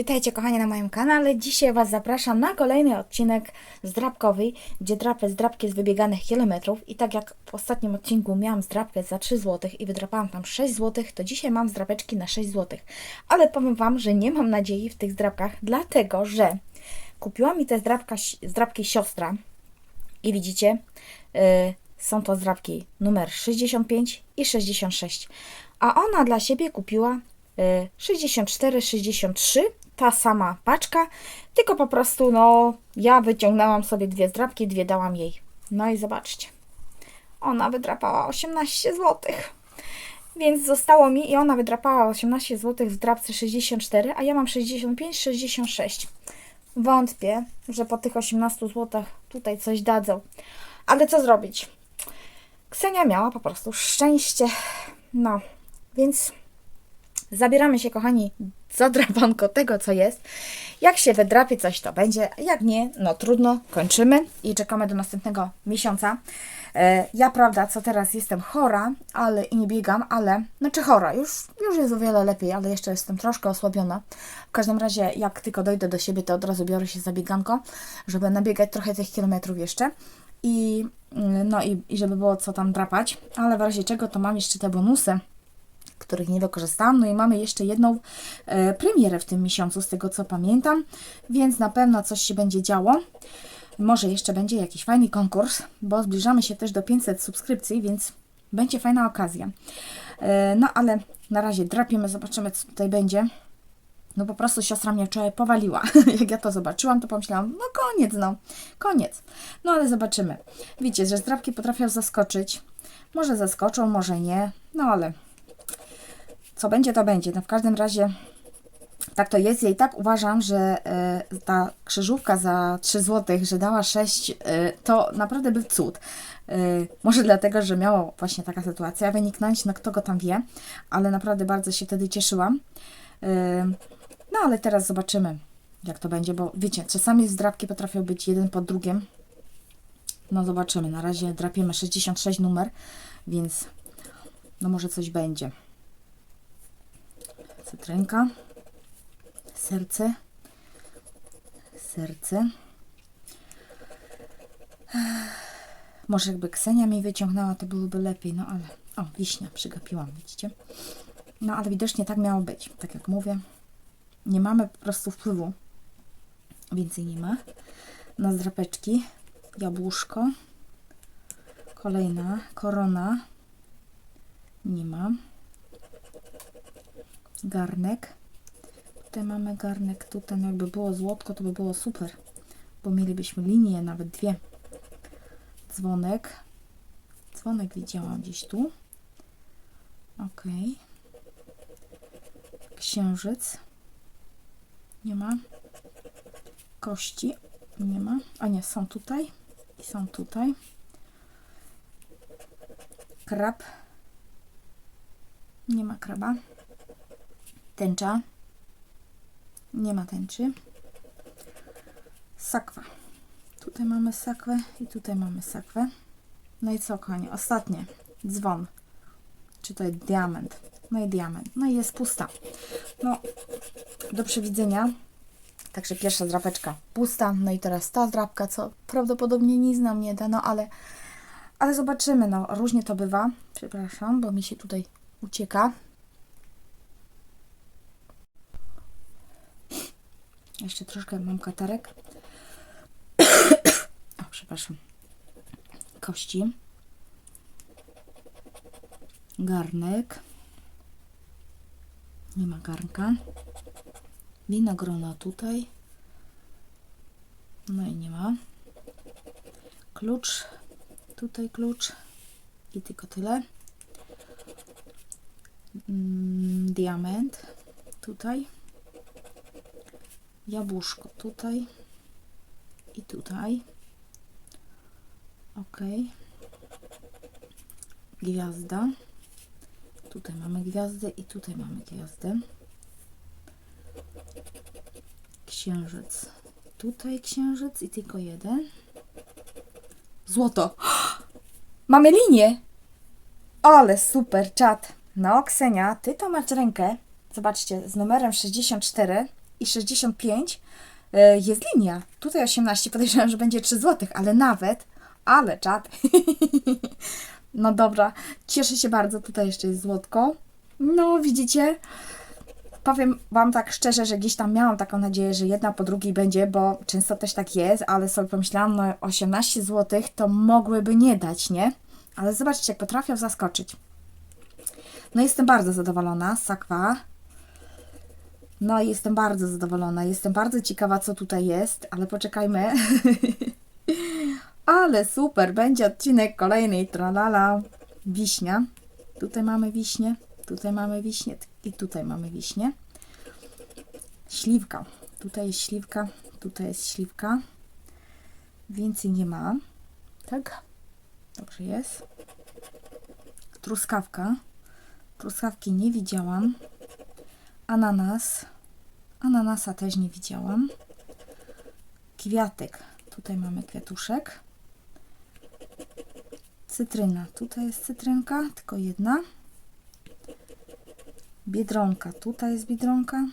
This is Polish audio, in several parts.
Witajcie kochani na moim kanale. Dzisiaj Was zapraszam na kolejny odcinek zdrabkowy, gdzie drapę zdrabki z wybieganych kilometrów. I tak jak w ostatnim odcinku miałam zdrabkę za 3 zł i wydrapałam tam 6 zł, to dzisiaj mam zdrapeczki na 6 zł. Ale powiem Wam, że nie mam nadziei w tych zdrabkach, dlatego że kupiła mi te zdrabka, zdrabki siostra. I widzicie, y, są to zdrabki numer 65 i 66. A ona dla siebie kupiła y, 64, 63, ta sama paczka, tylko po prostu no ja wyciągnęłam sobie dwie zdrabki, dwie dałam jej. No i zobaczcie. Ona wydrapała 18 zł. Więc zostało mi i ona wydrapała 18 zł w drapce 64, a ja mam 65, 66. Wątpię, że po tych 18 zł tutaj coś dadzą. Ale co zrobić? Ksenia miała po prostu szczęście. No, więc zabieramy się, kochani, za drapanko tego, co jest. Jak się wydrapie coś, to będzie. Jak nie, no trudno, kończymy i czekamy do następnego miesiąca. E, ja, prawda, co teraz jestem chora, ale i nie biegam, ale, znaczy chora, już, już jest o wiele lepiej, ale jeszcze jestem troszkę osłabiona. W każdym razie, jak tylko dojdę do siebie, to od razu biorę się za bieganko, żeby nabiegać trochę tych kilometrów jeszcze. I, mm, no i, i żeby było co tam drapać, ale w razie czego to mam jeszcze te bonusy których nie wykorzystałam. No i mamy jeszcze jedną e, premierę w tym miesiącu, z tego co pamiętam, więc na pewno coś się będzie działo. Może jeszcze będzie jakiś fajny konkurs, bo zbliżamy się też do 500 subskrypcji, więc będzie fajna okazja. E, no ale na razie drapiemy, zobaczymy co tutaj będzie. No po prostu siostra mnie wczoraj powaliła. Jak ja to zobaczyłam, to pomyślałam, no koniec, no, koniec. No ale zobaczymy. Widzicie, że zdrapki potrafią zaskoczyć. Może zaskoczą, może nie, no ale co będzie, to będzie. No w każdym razie tak to jest. Ja i tak uważam, że e, ta krzyżówka za 3 zł, że dała 6, e, to naprawdę był cud. E, może dlatego, że miała właśnie taka sytuacja wyniknąć, no kto go tam wie, ale naprawdę bardzo się wtedy cieszyłam. No ale teraz zobaczymy, jak to będzie, bo wiecie, czasami zdrabki potrafią być jeden po drugim. No zobaczymy. Na razie drapiemy 66 numer, więc no może coś będzie cytrynka, serce, serce. Może jakby Ksenia mi wyciągnęła, to byłoby lepiej, no ale... O, wiśnia, przygapiłam, widzicie? No ale widocznie tak miało być, tak jak mówię. Nie mamy po prostu wpływu. Więcej nie ma. Na zdrapeczki, jabłuszko, kolejna, korona, nie ma garnek. Tutaj mamy garnek, tutaj no jakby było złotko, to by było super, bo mielibyśmy linię, nawet dwie. Dzwonek. Dzwonek widziałam gdzieś tu. Ok. Księżyc. Nie ma. Kości. Nie ma. A nie, są tutaj. I są tutaj. Krab. Nie ma kraba tęcza. Nie ma tęczy. Sakwa. Tutaj mamy sakwę i tutaj mamy sakwę. No i co, kochani? Ostatnie. Dzwon. Czy to jest diament? No i diament. No i jest pusta. No, do przewidzenia. Także pierwsza zdrapeczka pusta. No i teraz ta zdrapka, co prawdopodobnie nic nam nie da, no ale, ale zobaczymy. No, różnie to bywa. Przepraszam, bo mi się tutaj ucieka. Jeszcze troszkę mam katarek. o, przepraszam. Kości. Garnek. Nie ma garnka. Winogrona tutaj. No i nie ma. Klucz. Tutaj klucz. I tylko tyle. Mm, diament. Tutaj jabłuszko tutaj i tutaj. Ok. Gwiazda. Tutaj mamy gwiazdę i tutaj mamy gwiazdę. Księżyc. Tutaj księżyc i tylko jeden. Złoto. Mamy linię. Ale super, czat. No, Ksenia, ty to masz rękę. Zobaczcie, z numerem 64 i 65 e, jest linia. Tutaj 18, podejrzewam, że będzie 3 zł, ale nawet, ale czad. no dobra, cieszę się bardzo. Tutaj jeszcze jest złotko. No, widzicie? Powiem Wam tak szczerze, że gdzieś tam miałam taką nadzieję, że jedna po drugiej będzie, bo często też tak jest, ale sobie pomyślałam, no 18 zł to mogłyby nie dać, nie? Ale zobaczcie, jak potrafią zaskoczyć. No jestem bardzo zadowolona sakwa. No jestem bardzo zadowolona. Jestem bardzo ciekawa, co tutaj jest, ale poczekajmy. ale super, będzie odcinek kolejny. Tralala. Wiśnia. Tutaj mamy wiśnie, tutaj mamy wiśnie i tutaj mamy wiśnie. Śliwka. Tutaj jest śliwka, tutaj jest śliwka. Więcej nie ma. Tak? Dobrze jest. Truskawka. Truskawki nie widziałam. Ananas. Ananasa też nie widziałam. Kwiatek. Tutaj mamy kwiatuszek. Cytryna. Tutaj jest cytrynka, tylko jedna. Biedronka. Tutaj jest biedronka.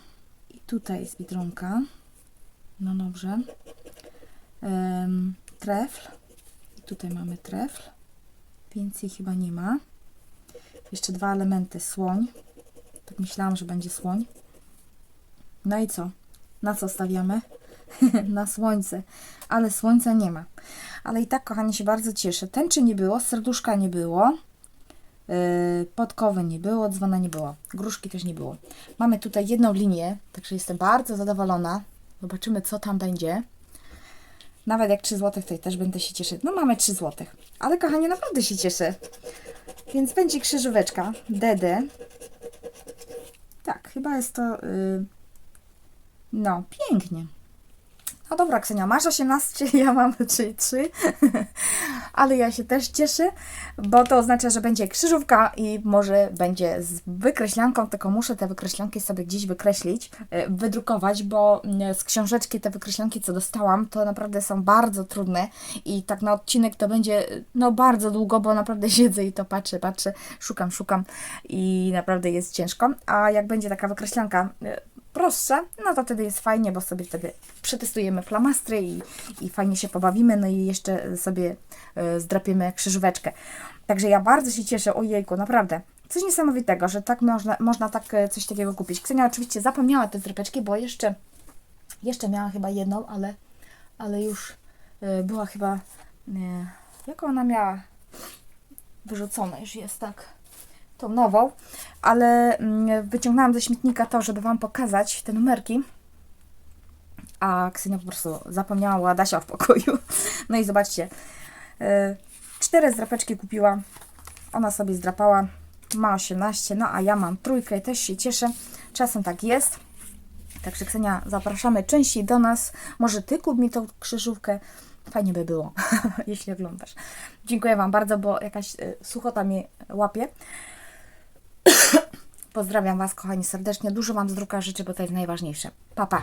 I tutaj jest biedronka. No dobrze. Trefl. I tutaj mamy trefl. Więcej chyba nie ma. Jeszcze dwa elementy. Słoń. Tak myślałam, że będzie słoń. No i co? Na co stawiamy? Na słońce. Ale słońca nie ma. Ale i tak, kochani, się bardzo cieszę. Tęczy nie było, serduszka nie było. Yy, podkowy nie było, dzwona nie było. Gruszki też nie było. Mamy tutaj jedną linię, także jestem bardzo zadowolona. Zobaczymy, co tam będzie. Nawet jak 3 zł, to też będę się cieszyć. No mamy 3 zł. Ale kochanie, naprawdę się cieszę. Więc będzie krzyżóweczka DD. Tak, chyba jest to. Yy... No, pięknie. No dobra, Ksenia, masz 18, ja mam 3, 3. Ale ja się też cieszę, bo to oznacza, że będzie krzyżówka i może będzie z wykreślanką, tylko muszę te wykreślanki sobie gdzieś wykreślić, e, wydrukować, bo mm, z książeczki te wykreślanki, co dostałam, to naprawdę są bardzo trudne i tak na odcinek to będzie no bardzo długo, bo naprawdę siedzę i to patrzę, patrzę, szukam, szukam i naprawdę jest ciężko. A jak będzie taka wykreślanka e, prostsza, no to wtedy jest fajnie, bo sobie wtedy przetestujemy flamastry i, i fajnie się pobawimy, no i jeszcze sobie y, zdrapiemy krzyżóweczkę. Także ja bardzo się cieszę, ojejku, naprawdę. Coś niesamowitego, że tak można, można tak e, coś takiego kupić. Ksenia oczywiście zapomniała te zdrapeczki, bo jeszcze, jeszcze miała chyba jedną, ale, ale już y, była chyba, nie, jaką ona miała wyrzucona, już jest tak tą nową, ale mm, wyciągnęłam ze śmietnika to, żeby Wam pokazać te numerki. A Ksenia po prostu zapomniała u Adasia w pokoju. No i zobaczcie, y, cztery zdrapeczki kupiła. Ona sobie zdrapała. Ma 18, no a ja mam trójkę i też się cieszę. Czasem tak jest. Także Ksenia, zapraszamy częściej do nas. Może Ty kup mi tą krzyżówkę. Fajnie by było, jeśli oglądasz. Dziękuję Wam bardzo, bo jakaś y, suchota mnie łapie. Pozdrawiam Was, kochani, serdecznie. Dużo Wam zdrówka życzę, bo to jest najważniejsze. Pa, pa.